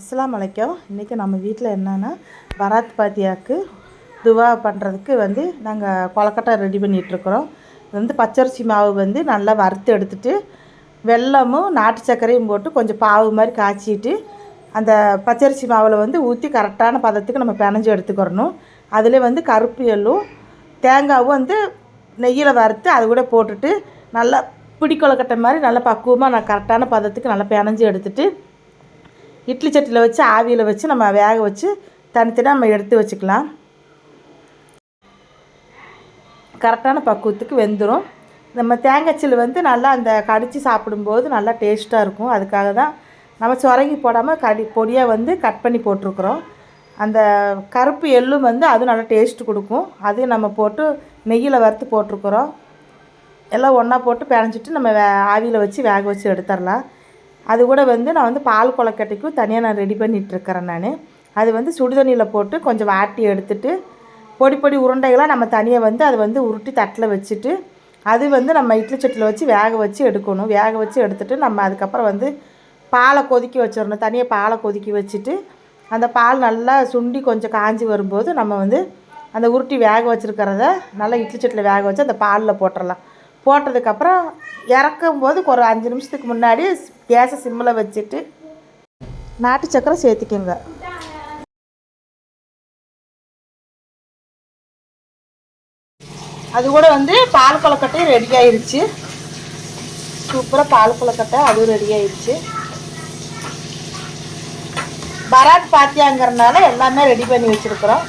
அஸ்லாம் அலைக்கும். இன்றைக்கி நம்ம வீட்டில் என்னென்னா பராத் பாத்தியாக்கு துவா பண்ணுறதுக்கு வந்து நாங்கள் கொலக்கட்டை ரெடி பண்ணிகிட்ருக்குறோம் இது வந்து பச்சரிசி மாவு வந்து நல்லா வறுத்து எடுத்துட்டு வெல்லமும் நாட்டு சர்க்கரையும் போட்டு கொஞ்சம் பாவு மாதிரி காய்ச்சிட்டு அந்த பச்சரிசி மாவில் வந்து ஊற்றி கரெக்டான பதத்துக்கு நம்ம பிணைஞ்சு எடுத்துக்கிறணும். அதில் வந்து கருப்பு எள்ளும் தேங்காவும் வந்து நெய்யில் வறுத்து அது கூட போட்டுட்டு நல்லா பிடி கொலக்கட்டை மாதிரி நல்லா பக்குவமாக நான் கரெக்டான பதத்துக்கு நல்லா பிணைஞ்சு எடுத்துகிட்டு இட்லி சட்டியில் வச்சு ஆவியில் வச்சு நம்ம வேக வச்சு தனித்தனியாக நம்ம எடுத்து வச்சுக்கலாம். கரெக்டான பக்குவத்துக்கு வெந்துடும் நம்ம தேங்காய்ச்சில் வந்து நல்லா அந்த கடித்து சாப்பிடும்போது நல்லா டேஸ்ட்டாக இருக்கும். அதுக்காக தான் நம்ம சுரங்கி போடாமல் கடி பொடியாக வந்து கட் பண்ணி போட்டிருக்குறோம். அந்த கருப்பு எள்ளும் வந்து அதுவும் நல்லா டேஸ்ட்டு கொடுக்கும். அதையும் நம்ம போட்டு நெய்யில் வறுத்து போட்டிருக்குறோம். எல்லாம் ஒன்றா போட்டு பிணைஞ்சிட்டு நம்ம ஆவியில் வச்சு வேக வச்சு எடுத்துடலாம். அது கூட வந்து நான் வந்து பால் கொலக்கட்டைக்கும் தனியாக நான் ரெடி பண்ணிகிட்ருக்கிறேன் நான். அது வந்து சுடுதண்ணியில் போட்டு கொஞ்சம் வாட்டி எடுத்துட்டு பொடி பொடி உருண்டைகளாக நம்ம தனியாக வந்து அதை வந்து உருட்டி தட்டில் வச்சுட்டு அது வந்து நம்ம இட்லி சட்டியில் வச்சு வேக வச்சு எடுக்கணும். வேக வச்சு எடுத்துட்டு நம்ம அதுக்கப்புறம் வந்து பாலை கொதிக்க வச்சிடணும். தனியாக பாலை கொதிக்க வச்சுட்டு அந்த பால் நல்லா சுண்டி கொஞ்சம் காஞ்சி வரும்போது நம்ம வந்து அந்த உருட்டி வேக வச்சுருக்கிறத நல்லா இட்லி சட்டியில் வேக வச்சு அந்த பாலில் போட்டுடலாம் போட்டதுக்கப்புறம் இறக்கும் போது ஒரு அஞ்சு நிமிஷத்துக்கு முன்னாடி கேஸை சிம்மில் வச்சுட்டு நாட்டு சக்கரை சேர்த்திக்கோங்க. அது கூட வந்து பால் கொலக்கட்டையும் ரெடி ஆயிடுச்சு சூப்பராக பால் கொலக்கட்டை அதுவும் ரெடி ஆயிடுச்சு பராத் பாத்தியாங்கிறனால எல்லாமே ரெடி பண்ணி வச்சுருக்குறோம்.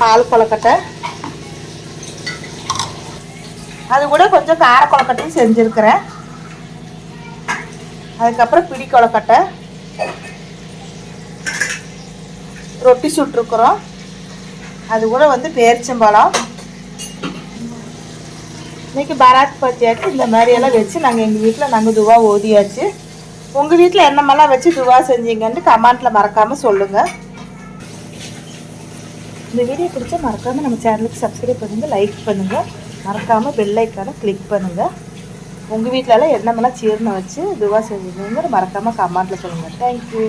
பால் கொலக்கட்டை அது கூட கொஞ்சம் கார கொலக்கட்டையும் செஞ்சுருக்கிறேன். அதுக்கப்புறம் பிடி கொலக்கட்டை ரொட்டி சுட்டிருக்குறோம். அது கூட வந்து பேரிச்சம்பழம். இன்றைக்கி பராத் பத்தியாக்கு இந்த மாதிரியெல்லாம் வச்சு நாங்கள் எங்கள் வீட்டில் நாங்கள் துவா ஓதியாச்சு உங்கள் வீட்டில் என்னமெல்லாம் வச்சு துவா செஞ்சீங்கன்ட்டு கமெண்ட்டில் மறக்காமல் சொல்லுங்கள் இந்த வீடியோ பிடிச்சா மறக்காமல் நம்ம சேனலுக்கு சப்ஸ்கிரைப் பண்ணுங்கள் லைக் பண்ணுங்கள் மறக்காமல் பெல்லைக்கான கிளிக் பண்ணுங்கள் உங்கள் வீட்டிலலாம் என்னமெல்லாம் சீர்னு வச்சு துவா செஞ்சீங்கன்னு மறக்காமல் கமெண்ட்டில் சொல்லுங்கள் தேங்க்யூ